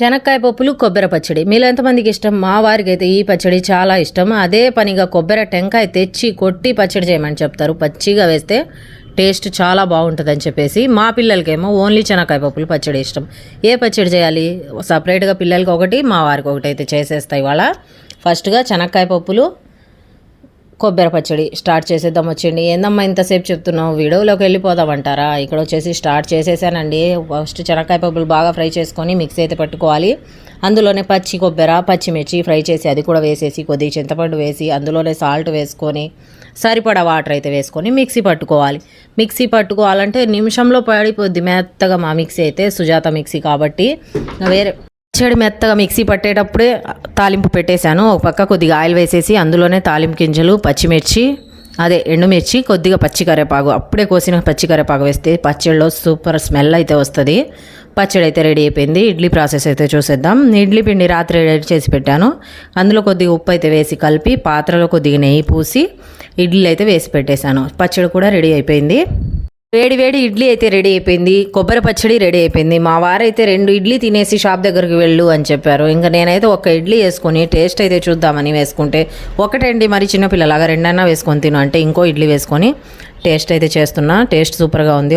శనక్కాయ పప్పులు కొబ్బరి పచ్చడి. మీలో ఎంతమందికి ఇష్టం? మా వారికి అయితే ఈ పచ్చడి చాలా ఇష్టం. అదే పనిగా కొబ్బరి టెంకాయ తెచ్చి కొట్టి పచ్చడి చేయమని చెప్తారు. పచ్చిగా వేస్తే టేస్ట్ చాలా బాగుంటుందని చెప్పేసి మా పిల్లలకేమో ఓన్లీ శనక్కాయ పప్పులు పచ్చడి ఇష్టం. ఏ పచ్చడి చేయాలి? సపరేట్గా పిల్లలకి ఒకటి మా వారికి ఒకటి అయితే చేసేస్తాయి ఇవాళ. ఫస్ట్గా శనక్కాయ పప్పులు కొబ్బరి పచ్చడి స్టార్ట్ చేసేద్దాం వచ్చింది ఏందమ్మా ఇంతసేపు చెప్తున్నావు? వీడియోలోకి వెళ్ళిపోదామంటారా? ఇక్కడ వచ్చేసి స్టార్ట్ చేసేసానండి. ఫస్ట్ చెనక్కాయ పప్పులు బాగా ఫ్రై చేసుకొని మిక్సీ అయితే పట్టుకోవాలి. అందులోనే పచ్చి కొబ్బరి పచ్చిమిర్చి ఫ్రై చేసి అది కూడా వేసేసి కొద్దిగా చింతపండు వేసి అందులోనే సాల్ట్ వేసుకొని సరిపడా వాటర్ అయితే వేసుకొని మిక్సీ పట్టుకోవాలి. మిక్సీ పట్టుకోవాలంటే నిమిషంలో పడిపోద్ది మెత్తగా మా మిక్సీ అయితే సుజాత మిక్సీ కాబట్టి. వేరే పచ్చడి మెత్తగా మిక్సీ పట్టేటప్పుడే తాలింపు పెట్టేశాను. ఒక పక్క కొద్దిగా ఆయిల్ వేసేసి అందులోనే తాలింపు గింజలు పచ్చిమిర్చి అదే ఎండుమిర్చి కొద్దిగా పచ్చి కరివేపాకు. అప్పుడే కోసిన పచ్చి కరివేపాకు వేస్తే పచ్చడిలో సూపర్ స్మెల్ అయితే వస్తుంది. పచ్చడి అయితే రెడీ అయిపోయింది. ఇడ్లీ ప్రాసెస్ అయితే చూసేద్దాం. ఇడ్లీ పిండి రాత్రి రెడీ చేసి పెట్టాను. అందులో కొద్దిగా ఉప్పు అయితే వేసి కలిపి పాత్రలో కొద్దిగా నెయ్యి పూసి ఇడ్లీ అయితే వేసి పెట్టేశాను. పచ్చడి కూడా రెడీ అయిపోయింది. వేడి వేడి ఇడ్లీ అయితే రెడీ అయిపోయింది కొబ్బరి పచ్చడి రెడీ అయిపోయింది. మా వారైతే రెండు ఇడ్లీ తినేసి షాప్ దగ్గరికి వెళ్ళు అని చెప్పారు. ఇంకా నేనైతే ఒక ఇడ్లీ వేసుకొని టేస్ట్ అయితే చూద్దామని వేసుకుంటే ఒకటండి మరి చిన్నపిల్లలాగా రెండన్నా వేసుకొని తిను అంటే ఇంకో ఇడ్లీ వేసుకొని టేస్ట్ అయితే చేస్తున్నా. టేస్ట్ సూపర్గా ఉంది.